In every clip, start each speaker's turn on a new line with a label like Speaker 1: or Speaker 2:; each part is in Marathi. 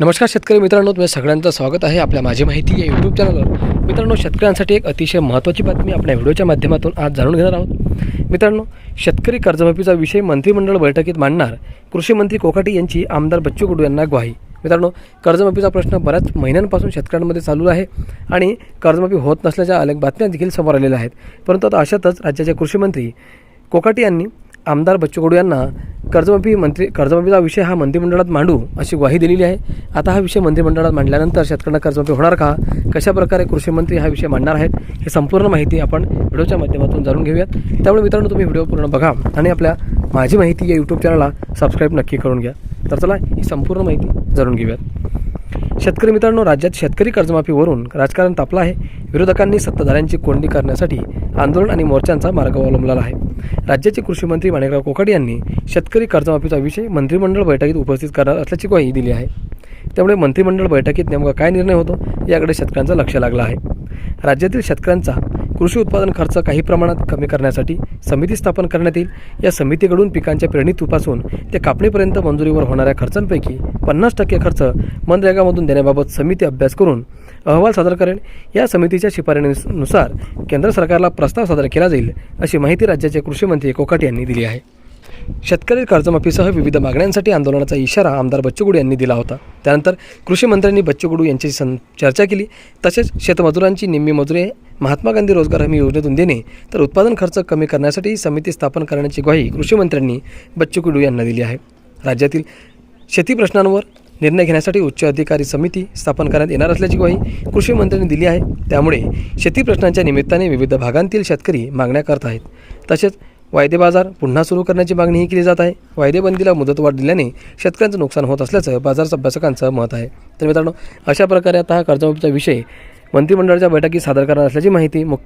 Speaker 1: नमस्कार शेतकरी मित्रांनो तुम्ही सगळ्यांचं स्वागत आहे आपल्या माझी माहिती या यूट्यूब चॅनलवर मित्रांनो शेतकऱ्यांसाठी एक अतिशय महत्त्वाची बातमी आपल्या व्हिडिओच्या माध्यमातून आज जाणून घेणार आहोत. मित्रांनो शेतकरी कर्जमाफीचा विषय मंत्रिमंडळ बैठकीत मांडणार कृषी मंत्री यांची आमदार बच्चू कडू यांना ग्वाही. मित्रांनो कर्जमाफीचा प्रश्न बऱ्याच महिन्यांपासून शेतकऱ्यांमध्ये चालू आहे आणि कर्जमाफी होत नसल्याच्या अनेक बातम्या देखील समोर आलेल्या आहेत. परंतु आता अशातच राज्याचे कृषीमंत्री कोकाटी यांनी आमदार बच्चू कडू यांना कर्जमाफी मंत्री कर्जमाफीचा विषय हा मंत्रिमंडळात मांडू अशी ग्वाही दिलेली आहे. आता हा विषय मंत्रिमंडळात मांडल्यानंतर शेतकऱ्यांना कर्जमाफी होणार का? कशाप्रकारे कृषीमंत्री कृषी मंत्री हा विषय मांडणार आहेत? हे संपूर्ण माहिती आपण व्हिडिओच्या माध्यमातून जाणून घेऊयात. त्यामुळे मित्रांनो तुम्ही व्हिडिओ पूर्ण बघा आणि आपल्या माझी माहिती या यूट्यूब चॅनलला सबस्क्राईब नक्की करून घ्या. तर चला ही संपूर्ण माहिती जाणून घेऊयात. शेतकरी मित्रांनो राज्यात शेतकरी कर्जमाफीवरून राजकारण तापलं आहे. विरोधकांनी सत्ताधाऱ्यांची कोंडी करण्यासाठी आंदोलन आणि मोर्चांचा मार्ग अवलंबला आहे. राज्याचे कृषी मंत्री माणिकराव कोकाटे यांनी शेतकरी कर्जमाफीचा विषय मंत्रिमंडळ बैठकीत उपस्थित करणार असल्याची ग्वाही दिली आहे. त्यामुळे मंत्रिमंडळ बैठकीत नेमका काय निर्णय होतो याकडे शेतकऱ्यांचं लक्ष लागलं आहे. राज्यातील शेतकऱ्यांचा कृषी उत्पादन खर्च काही प्रमाणात कमी करण्यासाठी समिती स्थापन करण्यात येईल. या समितीकडून पिकांच्या पेरणीतूपासून ते कापणीपर्यंत मंजुरीवर होणाऱ्या खर्चांपैकी पन्नास टक्के खर्च मनरेगामधून देण्याबाबत समिती अभ्यास करून अहवाल सादर करेल. या समितीच्या शिफारशीनुसार केंद्र सरकारला प्रस्ताव सादर केला जाईल अशी माहिती राज्याचे कृषी मंत्री कोकाटे यांनी दिली आहे. शेतकरी कर्जमाफीसह विविध मागण्यांसाठी आंदोलनाचा इशारा आमदार बच्चू यांनी दिला होता. त्यानंतर कृषी मंत्र्यांनी बच्चू यांच्याशी सं चर्चा केली. तसेच शेतमजुरांची निम्मी मजुरे महात्मा गांधी रोजगार हमी योजनेतून देणे तर उत्पादन खर्च कमी करण्यासाठी समिती स्थापन करण्याची ग्वाही कृषीमंत्र्यांनी बच्चूगुडू बच्चू यांना दिली आहे. राज्यातील शेती प्रश्नांवर निर्णय घेण्यासाठी उच्च अधिकारी समिती स्थापन करण्यात येणार असल्याची ग्वाही कृषी मंत्र्यांनी दिली आहे. त्यामुळे शेती प्रश्नांच्या निमित्ताने विविध भागांतील शेतकरी मागण्या करत आहेत. तसेच वायदे बाजार पुन्हा सुरू करण्याची मागणीही केली जात आहे. वायदेबंदीला मुदतवाढ दिल्याने शेतकऱ्यांचं नुकसान होत असल्याचं बाजार अभ्यासकांचं मत आहे. तर मित्रांनो अशा प्रकारे आता हा कर्जमाफीचा विषय मंत्रिमंडळाच्या बैठकीत सादर करणार असल्याची माहिती मुख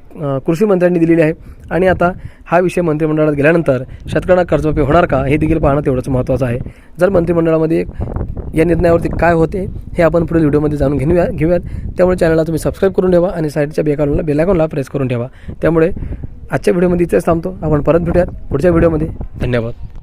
Speaker 1: कृषी मंत्र्यांनी दिलेली आहे. आणि आता हा विषय मंत्रिमंडळात गेल्यानंतर शेतकऱ्यांना कर्जमाफी होणार का हे देखील पाहणं तेवढंच महत्त्वाचं आहे. जर मंत्रिमंडळामध्ये या निर्णयावरती काय होते हे आपण पुढील व्हिडिओमध्ये जाणून घेऊया घेऊयात. त्यामुळे चॅनलला तुम्ही सबस्क्राईब करून ठेवा आणि साईडच्या बेकालला बेलायकॉनला प्रेस करून ठेवा. त्यामुळे आजच्या व्हिडिओमध्ये इथेच थांबतो. आपण परत भेटूयात पुढच्या व्हिडिओमध्ये. धन्यवाद.